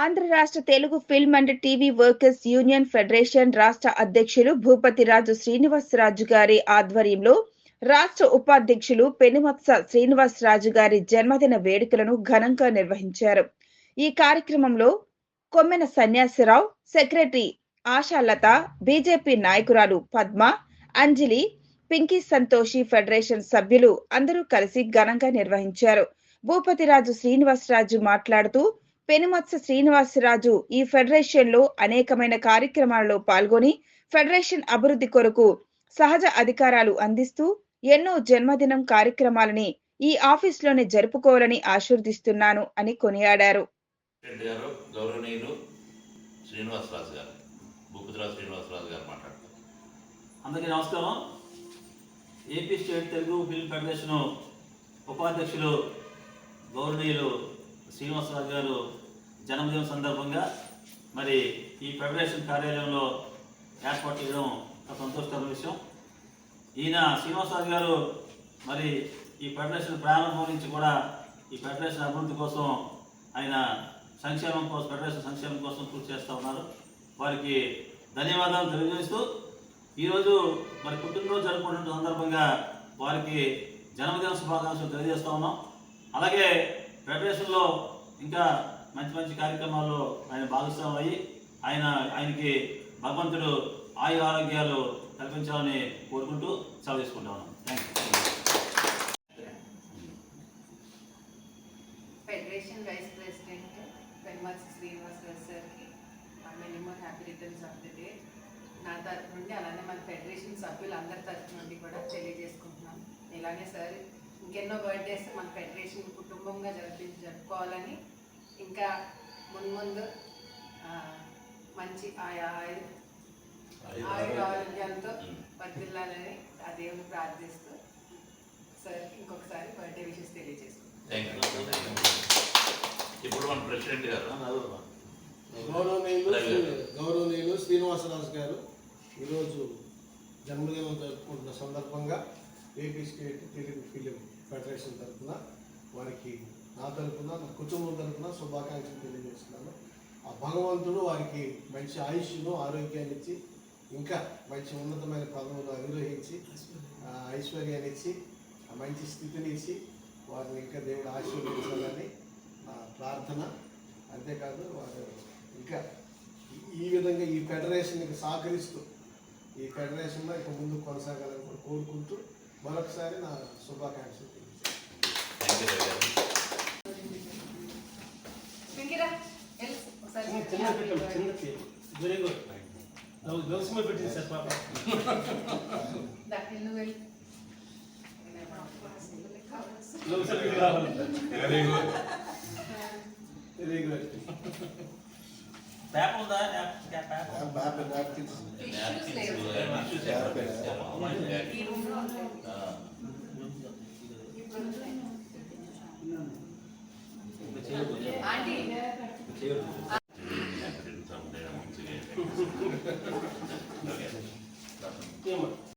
ఆంధ్ర రాష్ట్ర Telugu film and TV workers union federation రాష్ట్ర అధ్యక్షులు భూపతిరాజు శ్రీనివాసరాజు గారి ఆధ్వర్యంలో రాష్ట్ర ఉపాధ్యక్షులు పెనుమత్స శ్రీనివాసరాజు గారి జన్మదిన వేడుకలను ఘనంగా నిర్వహించారు. ఈ కార్యక్రమంలో కొమ్మెన సన్యాసిరావు సెక్రటరీ ఆశాలత బీజేపీ నాయకురాలు పద్మ అంజలి పింకీ సంతోషి ఫెడరేషన్ సభ్యులు అందరూ కలిసి ఘనంగా నిర్వహించారు. భూపతిరాజు శ్రీనివాసరాజు మాట్లాడుతూ పెనుమత్స శ్రీనివాసరాజు ఈ ఫెడరేషన్లో అనేకమైన కార్యక్రమాలలో పాల్గొని ఫెడరేషన్ అభివృద్ధి కొరకు సహజ అధికారాలు అందిస్తూ ఎన్నో జన్మదినం కార్యక్రమాలని ఈ ఆఫీస్లోనే జరుపుకోవాలని ఆశీర్దిస్తున్నాను అని కొనియాడారు. అందరికీ నమస్కారం. AP state Telugu film federation ఉపాధ్యక్షులు గౌరవనీయులు శ్రీనివాసరాజు గారు జన్మదినం సందర్భంగా మరి ఈ ఫెడరేషన్ కార్యాలయంలో ఏర్పాటు చేయడం ఒక సంతోషకరమైన విషయం. ఈయన శ్రీనివాసరాజు గారు మరి ఈ ఫెడరేషన్ ప్రారంభం నుంచి కూడా ఈ ఫెడరేషన్ అభివృద్ధి కోసం ఆయన సంక్షేమం కోసం ఫెడరేషన్ సంక్షేమం కోసం కృషి చేస్తూ ఉన్నారు. వారికి ధన్యవాదాలు తెలియజేస్తూ ఈరోజు మరి పుట్టినరోజు జరుపుకుంటున్న సందర్భంగా వారికి జన్మదిన శుభాకాంక్షలు తెలియజేస్తూ ఉన్నాం. అలాగే ఫెడరేషన్లో ఇంకా మంచి మంచి కార్యక్రమాల్లో ఆయన భాగస్వామయ్యి ఆయన ఆయనకి భగవంతుడు ఆయు ఆరోగ్యాలు కల్పించాలని కోరుకుంటూ సెలవు federation vice president Penmetsa Srinivasarao సార్కి minimum happy returns of the day నా తరఫు నుండి అలానే మన ఫెడరేషన్ సభ్యులందరి తరఫు నుండి కూడా తెలియజేసుకుంటున్నాం ఇలానే సార్ ఇంకెన్నో బర్త్డేస్ మన ఫెడరేషన్ కుటుంబంగా జరిపి జరుపుకోవాలని ఇంకా మున్ముందు మంచి ఆయా ఆయుర ఆరోగ్యాలతో వర్దిల్లాలని ఆ దేవుని ప్రార్థిస్తూ సార్ ఇంకొకసారి బర్త్డే విషెస్ తెలియజేసుకుంటాం థ్యాంక్ యూ ఇప్పుడు మన ప్రెసిడెంట్ గారు. గౌరవనీయులు రవి గారు. గౌరవనీయులు శ్రీనివాసరాజు గారు. ఈరోజు జన్మదినం జరుపుకుంటున్న సందర్భంగా AP state Telugu film federation తరఫున వారికి నా తరఫున నా కుటుంబం తరఫున శుభాకాంక్షలు తెలియజేస్తున్నాను. ఆ భగవంతుడు వారికి మంచి ఆయుష్ను ఆరోగ్యాన్ని ఇచ్చి ఇంకా మంచి ఉన్నతమైన పదవులు అనుగ్రహించి ఆ ఐశ్వర్యాన్ని ఇచ్చి ఆ మంచి స్థితిని ఇచ్చి వారిని ఇంకా దేవుడు ఆశీర్వదించాలని నా ప్రార్థన. అంతేకాదు వారు ఇంకా ఈ- ఈ విధంగా ఈ ఫెడరేషన్కి సహకరిస్తూ ఈ ఫెడరేషన్లో ఇక ముందు కొనసాగాలని కూడా కోరుకుంటూ మరొకసారి నా శుభాకాంక్షలు తెలియజేస్తాను థ్యాంక్ యూ రవి గారు పింకిరా వెళ్ళు ఒకసారి చిన్న పెట్టాం చిన్న వెరీ గుడ్ గ్లౌస్ మీద పెట్టింది సార్ పాప దా, వెళ్ళు, వెళ్ళు. గ్లౌస్ రావాలి very good very good Paper ఉందా పేపర్ నాప్కిన్స్